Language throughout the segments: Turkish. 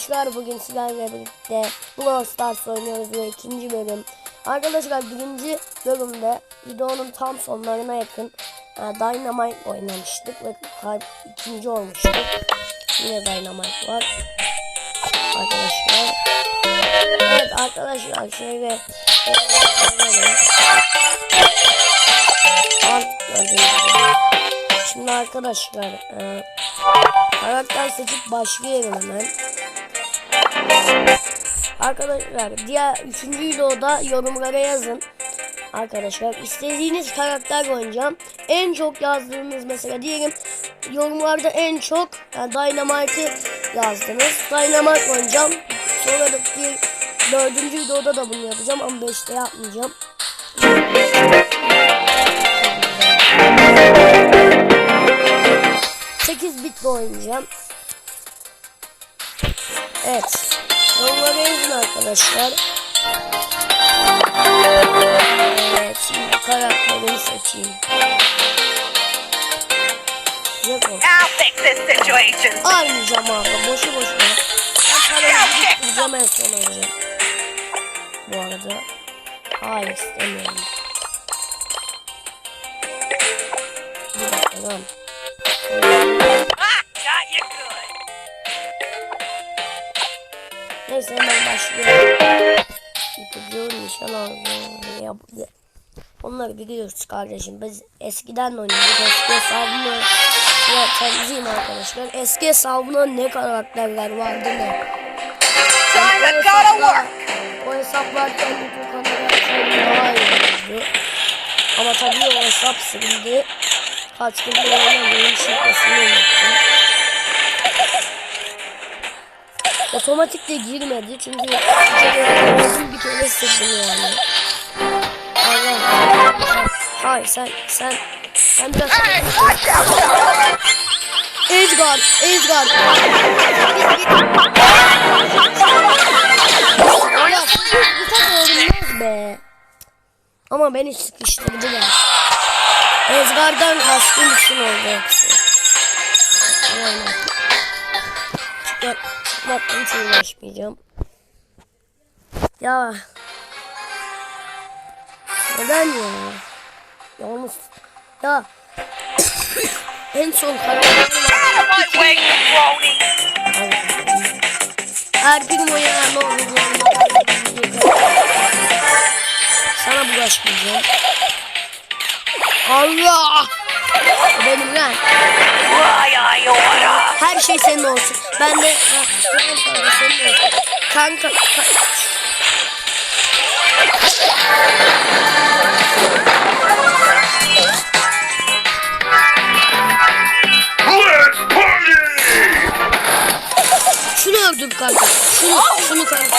arkadaşlar bugün sizlerle birlikte Brawl Stars oynuyoruz ve ikinci bölüm. Arkadaşlar birinci bölümde videonun tam sonlarına yakın e, Dynamite oynamıştık ve ikinci olmuştuk. Yine Dynamite var. Arkadaşlar. Evet arkadaşlar şöyle Artık. Şimdi arkadaşlar e, karakter seçip başlayalım hemen. Arkadaşlar diğer üçüncü videoda yorumlara yazın. Arkadaşlar istediğiniz karakter oynayacağım. En çok yazdığınız mesela diyelim yorumlarda en çok yani Dynamite'ı yazdınız. Dynamite oynayacağım. Sonra da bir dördüncü videoda da bunu yapacağım ama beşte yapmayacağım. 8 bitle oynayacağım. Evet. Yorumlara yazın arkadaşlar. Evet. Şimdi karakterimi seçeyim. This situation. Almayacağım abi. Boşu boşuna. Ben parayı biriktireceğim en son alacağım. Bu arada. Hayır istemiyorum. Bir dakika lan. Ah, Neyse hemen başlıyorum. Nişan aldım. Ya, bu- onları biliyoruz kardeşim. Biz eskiden de oynuyorduk. Eski hesabımda ya tanıcıyım arkadaşlar. Eski hesabımda ne karakterler vardı ne. Work. O hesaplar kendi daha iyi olurdu. Ama tabii o hesap silindi. Kaç gündür oynamıyorum. Şifresini unuttum. Otomatik de girmedi çünkü bir kere bir kere sildim yani. Allah. Hayır sen sen sen biraz Edgar, Edgar. Ya bu kadar olmaz be. Ama beni sıkıştırdılar. Ezgar'dan kastım için oldu hepsi. Aynen. Çıkmak, çıkmakla hiç uğraşmayacağım. Ya. Neden ya? Yalnız. Ya. en son. Her gün oynar ne olur yorumlara Sana bulaşmayacağım. Allah! Benim lan. Her şey senin olsun. Ben de kanka senin olsun. Kanka, ka- Let's party! şunu öldür kanka. Şunu, şunu kanka.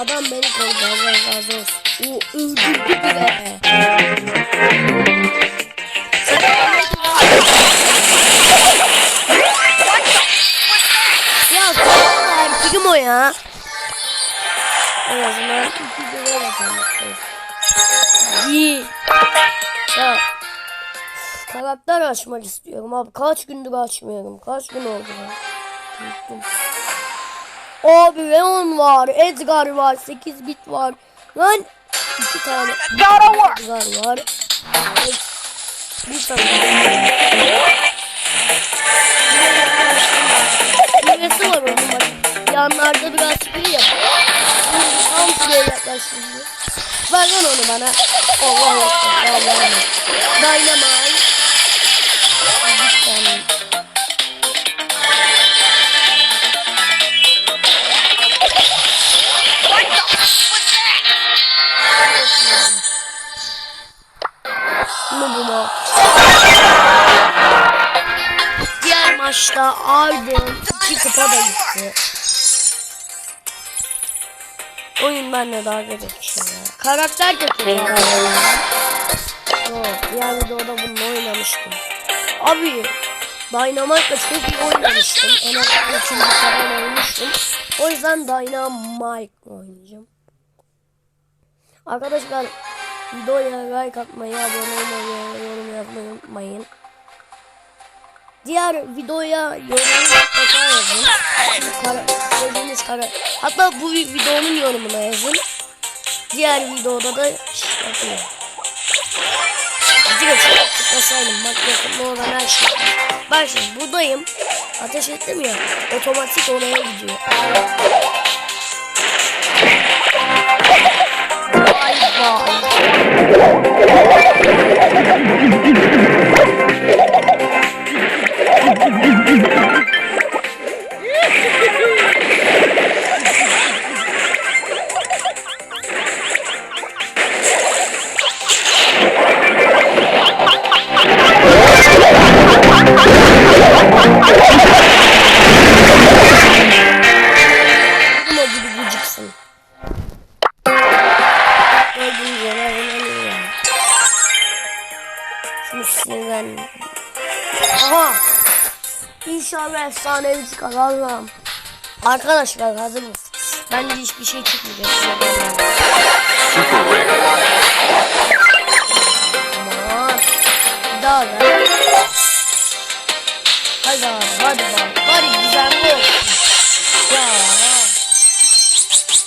Adam beni korudu. Allah razı olsun. O öldürdü bile. Ya sonra erkeğim o ya. En azından iki güne bakalım. İyi. Ya. Karakter açmak istiyorum abi. Kaç gündür açmıyorum. Kaç gün oldu lan. Unuttum. Abi Leon var. Edgar var. 8 bit var. Lan. iki tane to work. Edgar var. Bir tane. Düğmesi var onun bak. Yanlarda biraz şey yap. Tam şuraya yaklaştım. Ver lan onu bana. Allah Allah. Dynamite. Bir tane. Maçta Aydın iki kupa da gitti. Oyun benimle dalga geçiyor ya. Karakter kötü. Yok, diğer videoda bununla oynamıştım. Abi, Dynamite'la çok iyi oynamıştım. En az 3. falan olmuştum. O yüzden Dynamite oynayacağım. Arkadaşlar videoya like atmayı, abone olmayı, yorum yapmayı unutmayın. Diğer videoya yorum mutlaka yazın. Kara, sevdiğiniz kara. Hatta bu vi- videonun yorumuna yazın. Diğer videoda da. Hadi geçelim tıklasaydım. Bak yakında olan her şey. Ben şimdi buradayım. Ateş ettim ya. Otomatik oraya gidiyor. Vay vay. Efsanevi çıkar Allah'ım. Arkadaşlar hazır mısınız? Bence hiçbir şey çıkmayacak. Super rare. Aman. Daha ver. Hadi abi hadi bari. Bari güzel olsun? Ya.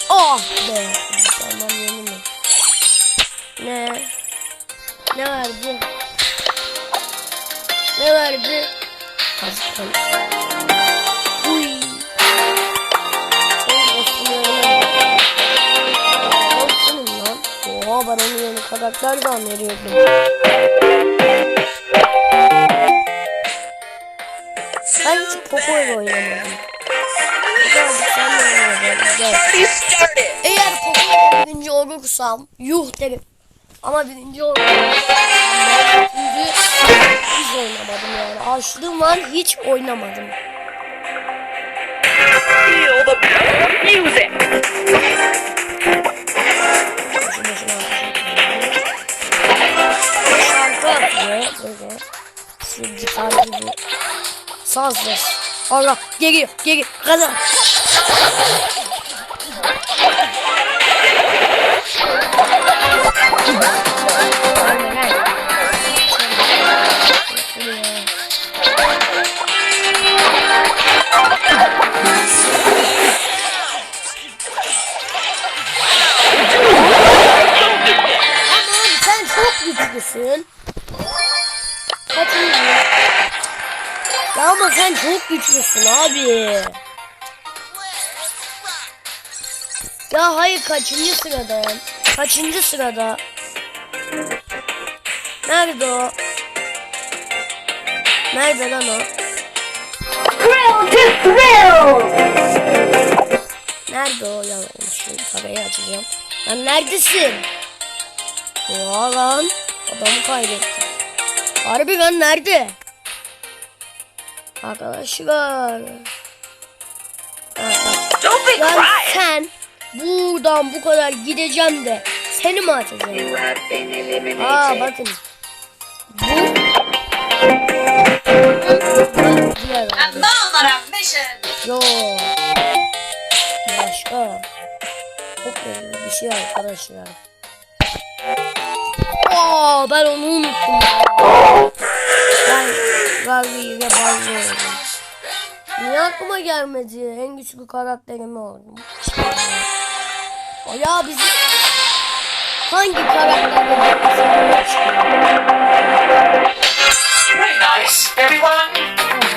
Oh be. Tamam yeni mi? Ne? Ne verdi? Ne verdi? Kazıktan. Ben onu yeni karakter zannediyordum. Ben hiç Poco ile oynamadım. De. Eğer Poco'da birinci olursam yuh derim. Ama birinci olursam hiç oynamadım yani. Açlığım var hiç oynamadım. Feel the music. Böyle. Şu gitar gibi. Saz ses. Allah geliyor geliyor. Kazan. Çok güçlüsün abi. Ya hayır kaçıncı sırada? Kaçıncı sırada? Nerede o? Nerede lan o? Nerede o? Ya şu parayı açacağım. Lan neredesin? Oha lan. Adamı kaybettim. Harbi lan nerede? Arkadaşlar. Don't be Ben sen buradan bu kadar gideceğim de seni mi atacağım? Aa bakın. Bu. Yo. Başka. Çok önemli bir şey arkadaşlar. Aa ben onu unuttum. Ben Bazıyorum. Niye aklıma gelmedi? En güçlü karakterimi oldum. O ya bizi hangi karakterle Very nice, everyone.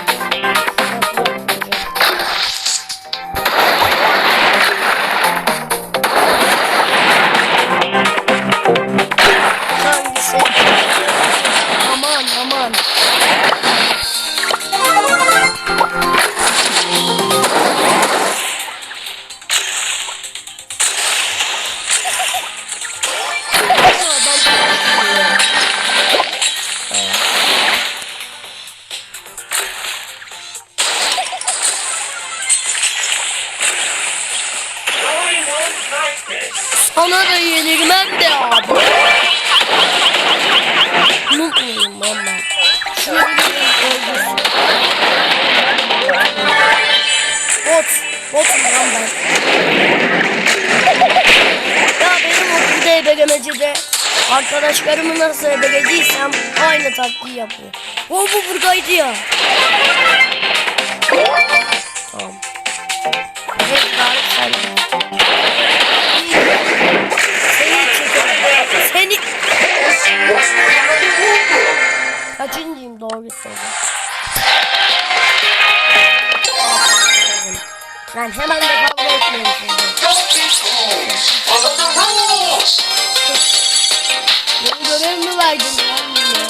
Arkadaşlarımı nasıl ebelediysem aynı taktiği yapıyor. O bu buradaydı ya. Tamam. Tarık sen. Seni çekerim. Seni... Kaçıncıyım doğru söyle. Ben hemen de kavga etmeyeyim görev mi verdin lan yine?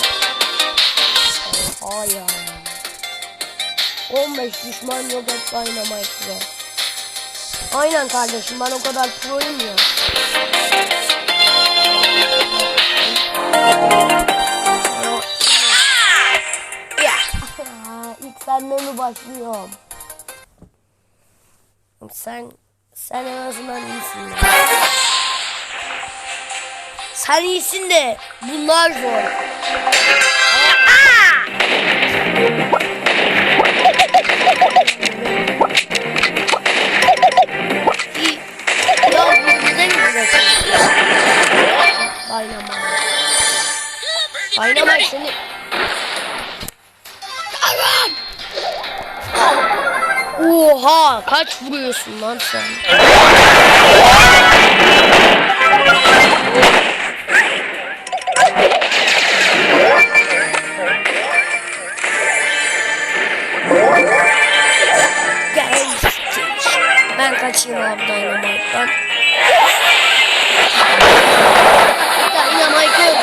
Oha ya. 15 düşman yok et Dynamite'de. Aynen kardeşim ben o kadar proyum ya. İlk senden mi başlıyorum? Sen sen en azından iyisin ya. Sen iyisin de bunlar zor. Dynamite. Dynamite seni... Oha kaç vuruyorsun lan sen? Ben kaçayım abi Dynamite'dan. Dynamite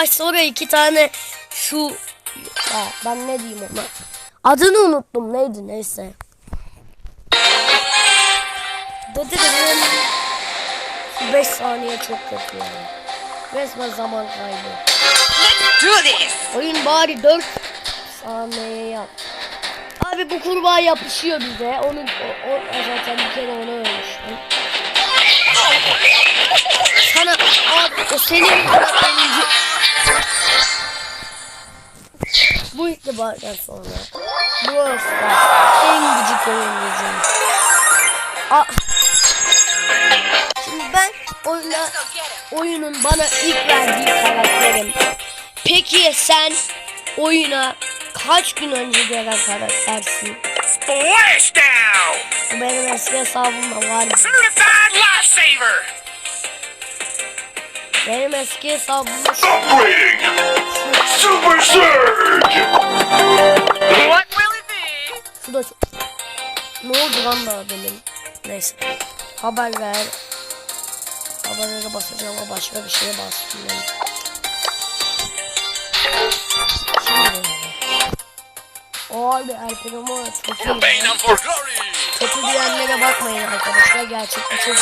savaş sonra iki tane şu ha, ben ne diyeyim ona. Adını unuttum neydi neyse. Dıdıdıdın. 5 saniye çok kötü yani. Resmen zaman kaybı. Oyun bari 4 saniyeye yap. Abi bu kurbağa yapışıyor bize. Onun o, o zaten bir kere onu ölmüştüm. Sana abi o senin birinci. Bu itibardan sonra Brawl Stars en gıcık oyuncuyum. Aa. Şimdi ben oyuna, oyunun bana ilk verdiği karakterim. Peki ya sen oyuna kaç gün önce gelen karaktersin? Splash down. Bu benim eski hesabımda var. Certified lifesaver. Benim eski hesabımda şu, Upgrading! Super Surge! What will it be? şu da çok... Ne oldu lan daha demin? Neyse. Haber ver. Haberlere basacağım ama başka bir şeye bastım ben. Şimdi. O çok iyi. Glory! Kötü diyenlere bakmayın arkadaşlar. Gerçekten çok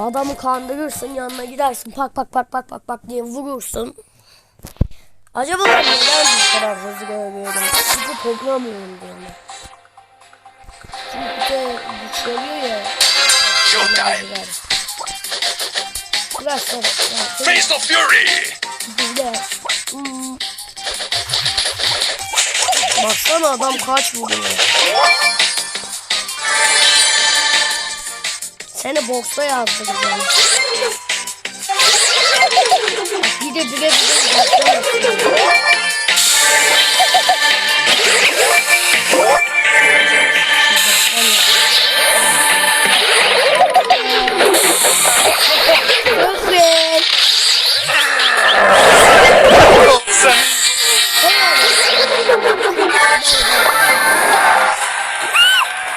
Adamı kandırırsın yanına gidersin pak pak pak pak pak pak diye vurursun. Acaba neden bu kadar hızlı görüyorum? Çünkü toplamıyorum diye mi? Çünkü de güçleniyor ya. Showtime! Biraz sonra. Face the Fury! Bizde. Hmm. Baksana adam kaç vuruyor. Seni boksa yazdıracağım. Bir de bire bire boksa yazdıracağım. Evet.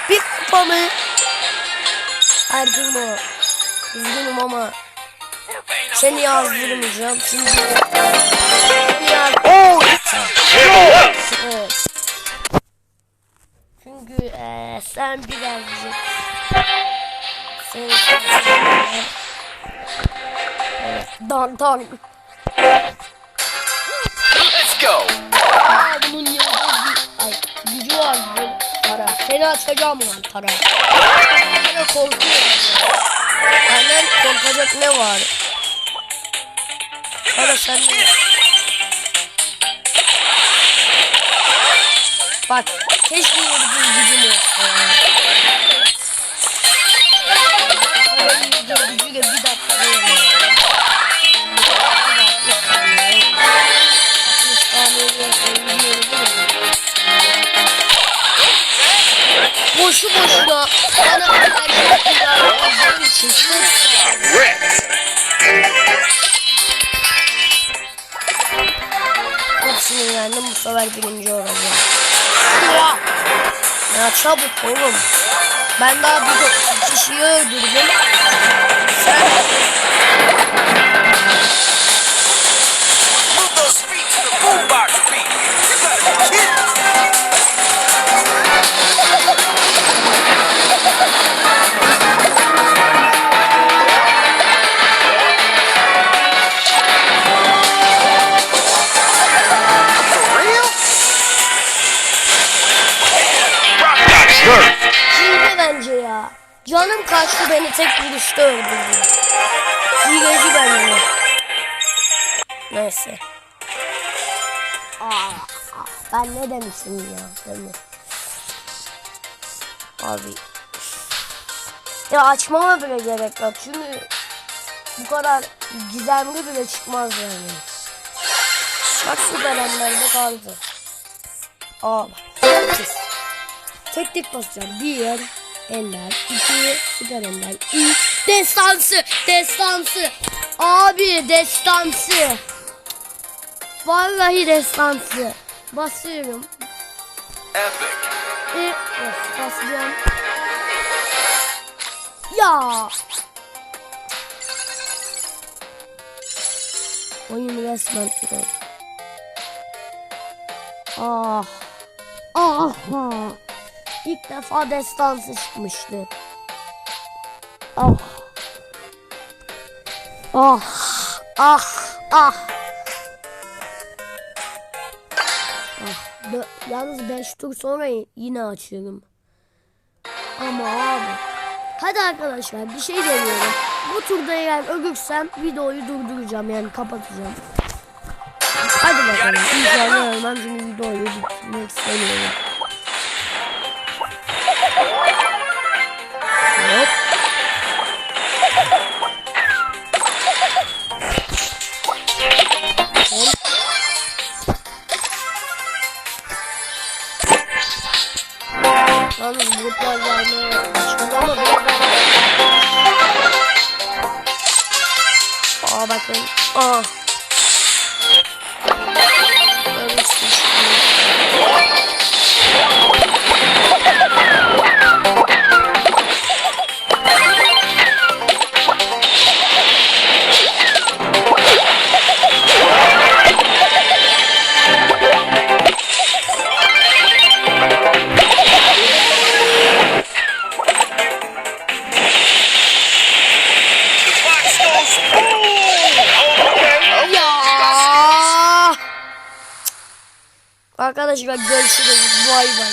Bir kupa mı? Erdim o. Üzgünüm ama seni yazdırmayacağım. Çünkü. Evet. Çünkü eee sen birazcık Seni Evet. Dan dan. Let's go. Aa, bunun yanında bir ay, gücü var. Seni açacağım lan para. Sana korkuyorum. Benden korkacak ne var? Para sen ne? Bak keşke bir gücüm yiyeceğim gücüyle Boşu boşuna bana haberler yaptığın için çok sağ ol. Wrecked. Çok sinirlendim bu sefer birinci olacağım. Ya çabuk oğlum. Ben daha bir kişiyi öldürdüm. Sen kaçtı beni tek vuruşta öldürdü. Hileci bence. Neyse. Aa, ben ne demişim ya değil? Abi. Ya açmama bile gerek yok çünkü bu kadar gizemli bile çıkmaz yani. Bak süper ellerde kaldı. Aa bak. Tek tek basacağım. Bir, eller. iki süper eller. Üç, destansı. Destansı. Abi destansı. Vallahi destansı. Basıyorum. Epic. Ve bas, basacağım. Ya. Oyun resmen troll. Ah. Ah. İlk defa destansı çıkmıştı. Ah. Ah. Ah. Ah. Ah. Dö- Yalnız 5 tur sonra yine açıyorum. Ama abi. Hadi arkadaşlar bir şey deniyorum. Bu turda eğer ölürsem videoyu durduracağım yani kapatacağım. Hadi bakalım. İnşallah ölmem çünkü videoyu bitirmek istemiyorum. Aa bakın. Aa. Görüşürüz. Bay bay.